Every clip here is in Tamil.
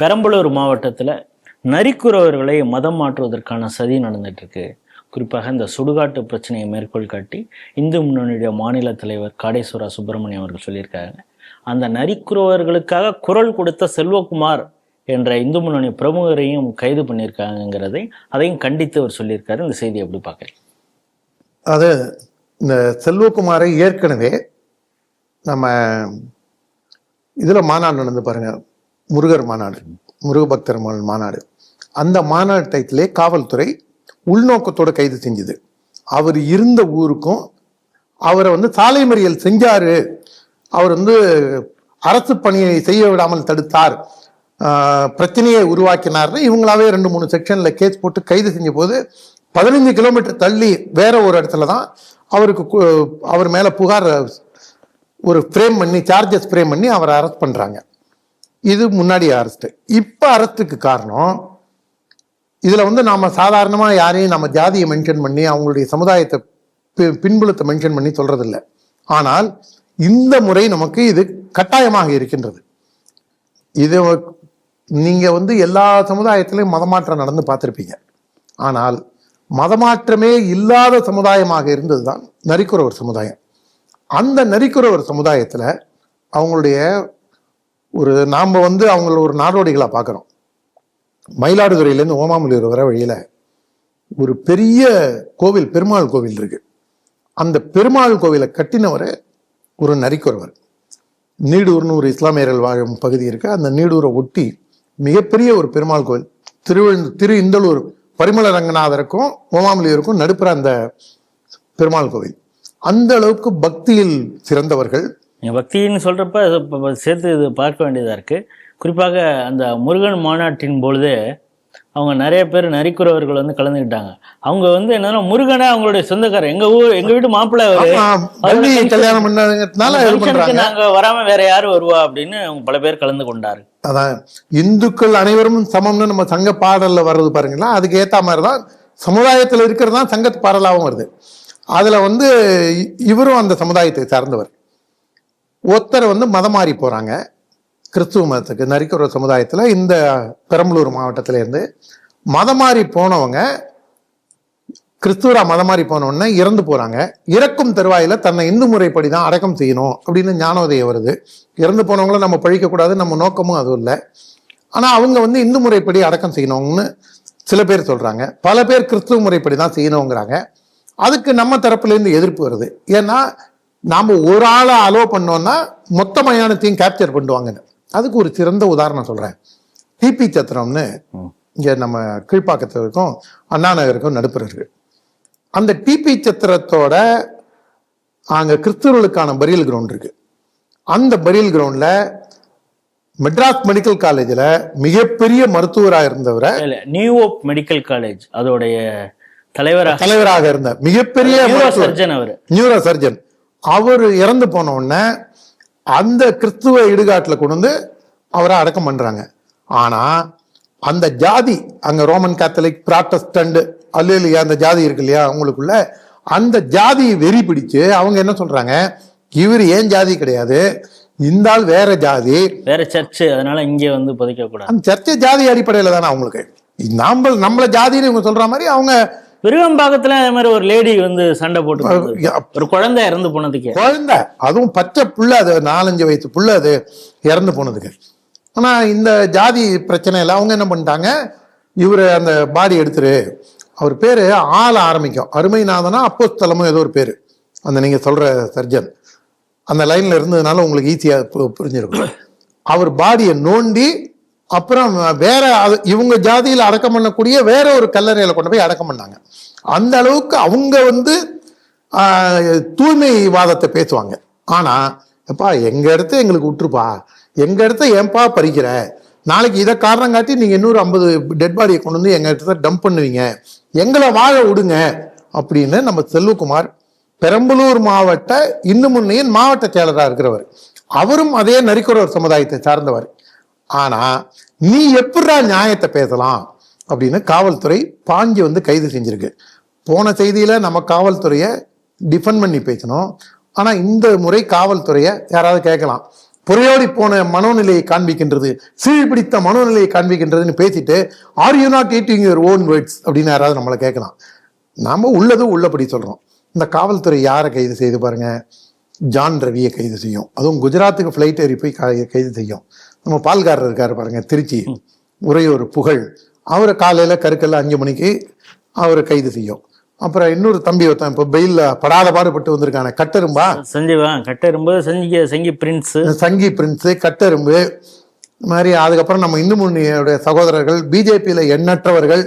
பெரம்பலூர் மாவட்டத்தில் நரிக்குறவர்களை மதம் மாற்றுவதற்கான சதி நடந்துட்டு இருக்கு குறிப்பாக இந்த சுடுகாட்டு பிரச்சனையை மேற்கோள் காட்டி இந்து முன்னணியுடைய மாநில தலைவர் காடேஸ்வரா சுப்பிரமணியம் அவர்கள் சொல்லியிருக்காங்க. அந்த நரிக்குறவர்களுக்காக குரல் கொடுத்த செல்வகுமார் என்ற இந்து முன்னணி பிரமுகரையும் கைது பண்ணியிருக்காங்கிறதை அதையும் கண்டித்து அவர் சொல்லியிருக்காரு. இந்த செய்தி எப்படி பார்க்குறீங்க? அது இந்த செல்வகுமாரை ஏற்கனவே நம்ம இதுல மாநாடு நடந்து பாருங்க. முருகர் மாநாடு முருகபக்தர் மாநாடு அந்த மாநாடு. அந்த மாநாட்டத்திலே காவல்துறை உள்நோக்கத்தோட கைது செஞ்சுது. அவர் இருந்த ஊருக்கும் அவரை வந்து சாலை மறியல் செஞ்சார். அவர் வந்து அரசு பணியை செய்ய விடாமல் தடுத்தார். பிரச்சனையை உருவாக்கினார்னு இவங்களாவே ரெண்டு மூணு செக்ஷனில் கேஸ் போட்டு கைது செஞ்ச போது பதினஞ்சு கிலோமீட்டர் தள்ளி வேற ஒரு இடத்துல தான் அவருக்கு அவர் மேலே புகார் ஒரு ஃப்ரேம் பண்ணி சார்ஜஸ் ஃப்ரேம் பண்ணி அவரை அரெஸ்ட் பண்ணுறாங்க இது முன்னாடி அரெஸ்ட் இப்போ அரெஸ்ட்டுக்கு காரணம் இதில் வந்து நாம் சாதாரணமாக யாரையும் நம்ம ஜாதியை மென்ஷன் பண்ணி அவங்களுடைய சமுதாயத்தை பி- பின்புலத்தை மென்ஷன் பண்ணி சொல்கிறதில்ல ஆனால் இந்த முறை நமக்கு இது கட்டாயமாக இருக்கின்றது. இது நீங்கள் வந்து எல்லா சமுதாயத்திலையும் மதமாற்றம் நடந்து பார்த்துருப்பீங்க. ஆனால் மதமாற்றமே இல்லாத சமுதாயமாக இருந்தது தான் நரிக்குறவர் சமுதாயம். அந்த நரிக்குறவர் சமுதாயத்தில் அவங்களுடைய ஒரு நாம் வந்து அவங்கள ஒரு நாடோடிகளாக பார்க்குறோம். மயிலாடுதுறையிலேருந்து ஓமாமலூர் வர வழியில் ஒரு பெரிய கோவில் பெருமாள் கோவில் இருக்கு. அந்த பெருமாள் கோவிலை கட்டினவர் ஒரு நரிக்குறவர் நீடூர்னு ஒரு இஸ்லாமியர்கள் வாழும் பகுதி இருக்கு. அந்த நீடூரை ஒட்டி மிகப்பெரிய ஒரு பெருமாள் கோவில். திருவிழு திரு இந்தளூர் பரிமள ரங்கநாதருக்கும் ஓமாமலியருக்கும் நடுப்புற அந்த பெருமாள் கோவில். அந்த அளவுக்கு பக்தியில் சிறந்தவர்கள். நீங்க பக்தின்னு இப்ப சேர்த்து இது பார்க்க வேண்டியதா இருக்கு. குறிப்பாக அந்த முருகன் மாநாட்டின் பொழுது அவங்க நிறைய பேர் நரிக்குறவர்கள் வந்து கலந்துக்கிட்டாங்க. அவங்க வந்து என்னன்னா முருகனை அவங்களுடைய சொந்தக்காரர். எங்க ஊர் எங்க வீட்டு மாப்பிள்ளை கல்யாணம் பண்றாங்க. நாங்க வராம வேற யாரு வருவா அப்படின்னு அவங்க பல பேர் கலந்து கொண்டாரு. அதான் இந்துக்கள் அனைவரும் சமம்னு நம்ம சங்க பாடல்ல வர்றது பாருங்களா அதுக்கு ஏத்த மாதிரி தான் சமுதாயத்துல இருக்கிறது தான் சங்க பாடலாவும் வருது. அதுல வந்து இவரும் அந்த சமுதாயத்தை சார்ந்தவர். ஒருத்தர் வந்து மதம் மாறி போகிறாங்க கிறிஸ்துவ மதத்துக்கு நரிக்குற சமுதாயத்தில் இந்த பெரம்பலூர் மாவட்டத்திலேருந்து மதம் மாறி போனவங்க கிறிஸ்துவரா மதம் மாறி போன இறந்து போகிறாங்க இறக்கும் தருவாயில் தன்னை இந்து முறைப்படி தான் அடக்கம் செய்யணும் அப்படின்னு ஞானோதயம் வருது. இறந்து போனவங்கள நம்ம பழிக்கக்கூடாது நம்ம நோக்கமும் அதுவும் இல்லை. ஆனால் அவங்க வந்து இந்து முறைப்படி அடக்கம் செய்யணும்னு சில பேர் சொல்கிறாங்க பல பேர் கிறிஸ்துவ முறைப்படி தான் செய்யணுங்கிறாங்க. அதுக்கு நம்ம தரப்புலேருந்து எதிர்ப்பு வருது. ஏன்னா நாம ஒரு ஆளை அலோ பண்ணோம்னா மொத்த மயானத்தையும் கேப்சர் பண்ணுவாங்கன்னு. அதுக்கு ஒரு சிறந்த உதாரணம் சொல்றேன். டிபி சத்திரம்னு இங்க நம்ம கீழ்ப்பாக்கத்துல இருக்கும். அண்ணா நகருக்கும் நடுப்புற இருக்கு. அந்த டிபி சத்திரத்தோட அங்க கிறிஸ்தவர்களுக்கான பரியல் கிரவுண்ட் இருக்கு. அந்த பரியல் கிரவுண்ட்ல மெட்ராஸ் மெடிக்கல் காலேஜ்ல மிகப்பெரிய மருத்துவராக இருந்தவரை இல்ல நியூ ஓப் மெடிக்கல் காலேஜ் அதோடைய தலைவராக தலைவராக இருந்த மிகப்பெரிய மருத்துவர். சர்ஜன் அவரு. நியூரோ சர்ஜன் அவர் இறந்து போன உடனே அந்த கிறிஸ்துவ இடுகாட்டுல கொண்டு வந்து அவரை அடக்கம் பண்றாங்க. ஆனா அந்த ஜாதி அங்க ரோமன் கேத்தலிக் பிராட்டஸ்டன்ட் அல்லையா அந்த ஜாதி இருக்கு இல்லையா அவங்களுக்குள்ள அந்த ஜாதி வெறி பிடிச்சு அவங்க என்ன சொல்றாங்க? இவர் ஏன் ஜாதி கிடையாது? இந்த ஆள் வேற ஜாதி. வேற சர்ச்சு அதனால இங்க வந்து புதைக்க கூடாது அந்த சர்ச்சை ஜாதி அடிப்படையில தானே அவங்களுக்கு. நம்ம நம்மள ஜாதின்னு இவங்க சொல்ற மாதிரி அவங்க விருகம்பாக்கத்துல அதே மாதிரி ஒரு லேடி வந்து சண்டை போட்டு. ஒரு குழந்தை இறந்து போனதுக்கு. குழந்தை அதுவும் பச்சை புள்ள அது நாலஞ்சு வயசு புள்ள அது இறந்து போனதுக்கு. ஆனா இந்த ஜாதி பிரச்சனையில அவங்க என்ன பண்ணிட்டாங்க? இவரு அந்த பாடி எடுத்துரு. அவர் பேரு ஆள ஆரம்பிக்கும். அருமைநாதனா அப்போஸ்தலமும் ஏதோ ஒரு பேரு. அந்த நீங்க சொல்ற சர்ஜன் அந்த லைன்ல இருந்ததுனால உங்களுக்கு ஈஸியா பு- புரிஞ்சிருக்கும். அவர் பாடியை நோண்டி அப்புறம் வேற அது- இவங்க ஜாதியில் அடக்கம் பண்ணக்கூடிய வேற ஒரு கல்லறையில கொண்டு போய் அடக்கம் பண்ணாங்க. அந்த அளவுக்கு அவங்க வந்து தூய்மைவாதத்தை பேசுவாங்க. ஆனா எப்பா எங்க இடத்த எங்களுக்கு விட்டுருப்பா? எங்க இடத்த ஏன்பா பறிக்கிற? நாளைக்கு இதை காரணம் காட்டி நீங்க இன்னொரு ஐம்பது டெட் பாடியை கொண்டு வந்து எங்க இடத்த டம்ப் பண்ணுவீங்க. எங்களை வாழ விடுங்க. அப்படின்னு நம்ம செல்வகுமார் பெரம்பலூர் மாவட்ட இந்து முன்னையின் மாவட்ட செயலராக இருக்கிறவர். அவரும் அதே நரிக்குறவர் சமுதாயத்தை சார்ந்தவர். ஆனால் நீ எப்படா நியாயத்தை பேசலாம்? அப்படின்னு காவல்துறை பாஞ்சி வந்து கைது செஞ்சிருக்கு. போன செய்தியில் நம்ம காவல்துறையை டிஃபெண்ட் பண்ணி பேசணும் ஆனால் இந்த முறை காவல்துறையை யாராவது கேட்கலாம். புறையோடி போன மனோநிலையை காண்பிக்கின்றது சீழ்பிடித்த மனோநிலையை காண்பிக்கின்றதுன்னு பேசிட்டு are you not eating your own words அப்படின்னு யாராவது நம்மளை கேட்கலாம். நாம் உள்ளதும் உள்ளபடி சொல்கிறோம் இந்த காவல்துறை யாரை கைது செய்து பாருங்கள் ஜான் ரவியை கைது செய்யும். அதுவும் குஜராத்துக்கு ஃப்ளைட் ஏறி போய் கைது செய்யும். நம்ம பால்காரர் இருக்காரு பாருங்க திருச்சி. உறையூர் புகழ். அவரை காலையில கருக்கல்ல அஞ்சு மணிக்கு அவரை கைது செய்யும். அப்புறம் இன்னொரு தம்பி ஒருத்தன் இப்போ பெயில்ல படாத பாடுபட்டு வந்திருக்கானே கட்டெரும்பா? சஞ்சீவா கட்டெரும்பு சங்கி சங்கி பிரின்ஸ் சங்கி பிரின்ஸு கட்டெரும்பு. மாதிரி அதுக்கப்புறம் நம்ம இந்து முன்னணியோட சகோதரர்கள் பிஜேபியில் எண்ணற்றவர்கள்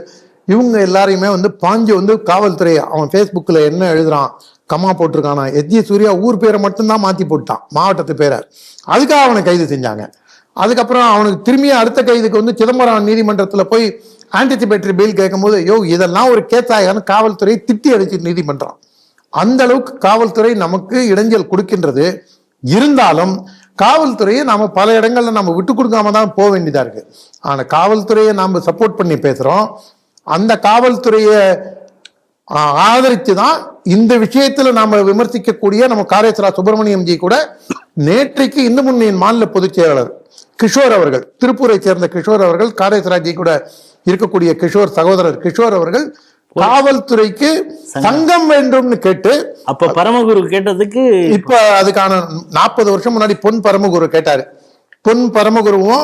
இவங்க எல்லாரையுமே வந்து பாஞ்சு வந்து காவல்துறை அவன் ஃபேஸ்புக்கில் என்ன எழுதுறான் கம்மா போட்டிருக்கானா. எஸ்ஜி சூர்யா ஊர் பேரை மட்டும்தான் மாற்றி போட்டான் மாவட்டத்து பேரை அதுக்காக அவனை கைது செஞ்சாங்க. அதுக்கப்புறம் அவனுக்கு திரும்பியும் அடுத்த கைதுக்கு வந்து சிதம்பரம் நீதிமன்றத்தில் போய் ஆன்டிசிபேட்டரி பெயில் கேட்கும்போது யோ இதெல்லாம் ஒரு கேத்தாயான்னு காவல்துறை திட்டி அடிச்சு நீதிமன்றம். அந்த அளவுக்கு காவல்துறை நமக்கு இடைஞ்சல் கொடுக்கின்றது. இருந்தாலும் காவல்துறையை நாம பல இடங்கள்ல நம்ம விட்டு கொடுக்காம தான் போக வேண்டியதா இருக்கு. ஆனா காவல்துறையை நாம சப்போர்ட் பண்ணி பேசுறோம். அந்த காவல்துறையை ஆதரித்து தான் இந்த விஷயத்துல நாம விமர்சிக்கக்கூடிய நம்ம காரேஸ்வரா சுப்பிரமணியம் ஜி கூட நேற்றைக்கு இந்து முன்னியின் மாநில பொதுச் செயலாளர் கிஷோர் அவர்கள் திருப்பூரை சேர்ந்த கிஷோர் அவர்கள் காரேஸ்வரா ஜி கூட இருக்கக்கூடிய கிஷோர் சகோதரர் கிஷோர் அவர்கள் காவல்துறைக்கு சங்கம். வேண்டும்னு கேட்டு அப்ப பரமகுரு கேட்டதுக்கு இப்ப அதுக்கான நாற்பது வருஷம் முன்னாடி பொன் பரமகுரு கேட்டாரு. பொன் பரமகுருவும்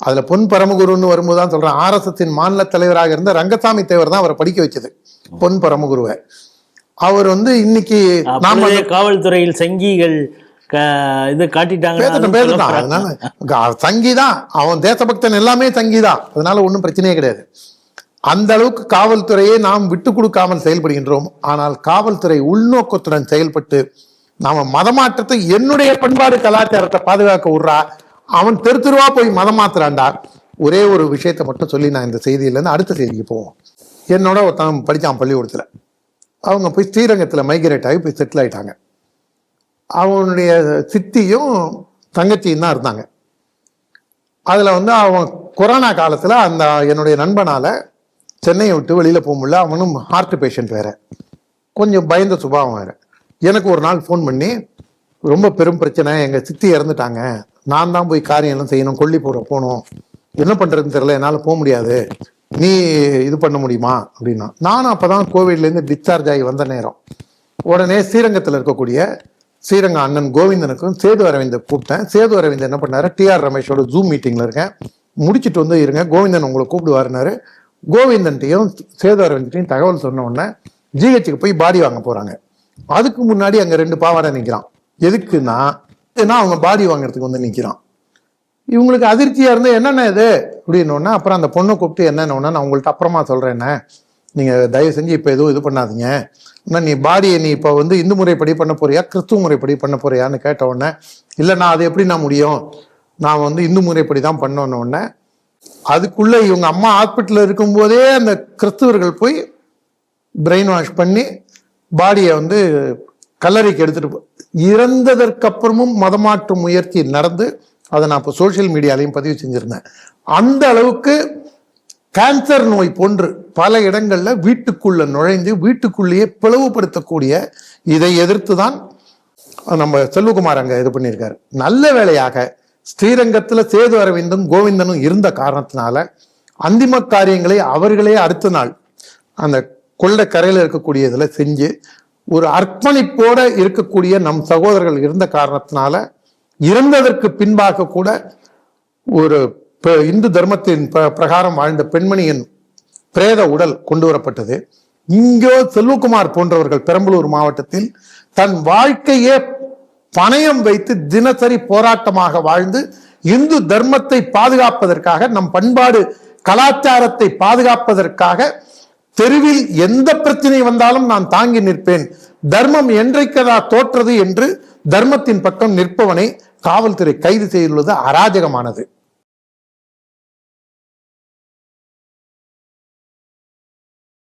அதுல பொன் பரமகுருன்னு வரும்போது தான் சொல்றேன் ஆர்எஸ்எஸ்ஸின் மாநில தலைவராக இருந்த ரங்கசாமி தேவர் தான் அவரை படிக்க வச்சது பொன் பரமகுருவை. அவர் வந்து இன்னைக்கு நாம காவல்துறையில் சங்கிகள் இது காட்டிட்டாங்க பேசட்டும் அதனால க- சங்கிதான் அவன் தேசபக்தன் எல்லாமே சங்கிதான் அதனால ஒண்ணும் பிரச்சனையே கிடையாது. அந்த அளவுக்கு காவல்துறையை நாம் விட்டு கொடுக்காமல் செயல்படுகின்றோம். ஆனால் காவல்துறை உள்நோக்கத்துடன் செயல்பட்டு நாம மதமாற்றத்தை என்னுடைய பண்பாடு கலாச்சாரத்தை பாதுகாக்க விடுறா. அவன் தெரு தெருவா போய் மதம் மாத்துறான்டா. ஒரே ஒரு விஷயத்தை மட்டும் சொல்லி நான் இந்த செய்தியிலேருந்து அடுத்த செய்திக்கு போவோம். என்னோட ஒருத்தன் படிச்சான் பள்ளிக்கூடத்துல. அவங்க போய் ஸ்ரீரங்கத்துல மைக்ரேட் ஆகி போய் செட்டில் ஆயிட்டாங்க. அவனுடைய சித்தியும் தங்கச்சியும் தான் இருந்தாங்க. அதில் வந்து அவன் கொரோனா காலத்தில் அந்த என்னுடைய நண்பனால் சென்னையை விட்டு வெளியில் போக முடியல. அவனும் ஹார்ட் பேஷண்ட் வேற. கொஞ்சம் பயந்த சுபாவம் வேற. எனக்கு ஒரு நாள் ஃபோன் பண்ணி ரொம்ப பெரும் பிரச்சனை. எங்கள் சித்தி இறந்துட்டாங்க. நான் தான் போய் காரியம் எல்லாம் செய்யணும். கொல்லி போட போகணும். என்ன பண்ணுறதுன்னு தெரியல. என்னால் போக முடியாது. நீ இது பண்ண முடியுமா? அப்படின்னா நானும் அப்போ தான் கோவிட்லேருந்து டிஸ்சார்ஜ் ஆகி வந்த நேரம். உடனே ஸ்ரீரங்கத்தில் இருக்கக்கூடிய ஸ்ரீரங்க அண்ணன் கோவிந்தனுக்கும் சேது அரவிந்தை கூப்பிட்டேன். சேது அரவிந்த் என்ன பண்ணாரு? டிஆர் ரமேஷோட ஜூம் மீட்டிங்கில் இருக்கேன். முடிச்சுட்டு வந்து இருங்க கோவிந்தன் உங்களை கூப்பிடுவாருனாரு கோவிந்தன்ட்டையும் சேது அரவிந்தையும் தகவல் சொன்ன உடனே ஜிஹெச்சுக்கு போய் பாடி வாங்க போகிறாங்க அதுக்கு முன்னாடி அங்கே ரெண்டு பாவாடை நிற்கிறான் எதுக்குன்னா ஏன்னா அவங்க பாடி வாங்குறதுக்கு வந்து நிற்கிறான் இவங்களுக்கு அதிர்ச்சியாக இருந்து என்னென்ன இது? அப்படின்னோடனே அப்புறம் அந்த பொண்ணை கூப்பிட்டு என்னென்ன நான் உங்கள்கிட்ட அப்புறமா சொல்கிறேன்னே நீங்கள் தயவு செஞ்சு இப்போ எதுவும் இது பண்ணாதீங்க. இன்னும் நீ பாடியை நீ இப்போ வந்து இந்து முறைப்படி பண்ண போறியா கிறிஸ்துவ முறைப்படி பண்ண போறியான்னு கேட்ட உடனே இல்லை நான் அது எப்படி நான் முடியும்? நான் வந்து இந்து முறைப்படி தான் பண்ணோன்ன உடனே அதுக்குள்ளே இவங்க அம்மா ஹாஸ்பிட்டலில் இருக்கும்போதே அந்த கிறிஸ்துவர்கள் போய் பிரெயின் வாஷ் பண்ணி பாடியை வந்து கல்லறைக்கு எடுத்துட்டு போ இறந்ததற்கு அப்புறமும் மதமாற்று முயற்சி நடந்து அதை நான் இப்போ சோஷியல் மீடியாலையும் பதிவு செஞ்சுருந்தேன். அந்த அளவுக்கு கேன்சர் நோய் போன்று பல இடங்களில் வீட்டுக்குள்ள நுழைந்து வீட்டுக்குள்ளேயே பிளவுபடுத்தக்கூடிய இதை எதிர்த்து தான் நம்ம செல்வகுமார் அங்கே இது பண்ணியிருக்காரு. நல்ல வேளையாக ஸ்ரீரங்கத்தில் சேது அரவிந்தும் கோவிந்தனும் இருந்த காரணத்தினால அந்திம காரியங்களை அவர்களே அடுத்த நாள் அந்த கொள்ள கரையில் இருக்கக்கூடிய இதில் செஞ்சு ஒரு அர்ப்பணிப்போட இருக்கக்கூடிய நம் சகோதரர்கள் இருந்த காரணத்தினால இறந்ததற்கு பின்பாக கூட ஒரு இந்து தர்மத்தின் ப- பிரகாரம் வாழ்ந்த பெண்மணியின் பிரேத உடல் கொண்டு வரப்பட்டது. இங்கோ செல்வகுமார் போன்றவர்கள் பெரம்பலூர் மாவட்டத்தில் தன் வாழ்க்கையே பணயம் வைத்து தினசரி போராட்டமாக வாழ்ந்து இந்து தர்மத்தை பாதுகாப்பதற்காக நம் பண்பாடு கலாச்சாரத்தை பாதுகாப்பதற்காக தெருவில் எந்த பிரச்சனை வந்தாலும் நான் தாங்கி நிற்பேன். தர்மம் என்றைக்கதா தோற்றது என்று தர்மத்தின் பக்கம் நிற்பவனை காவல்துறை கைது செய்துள்ளது அராஜகமானது.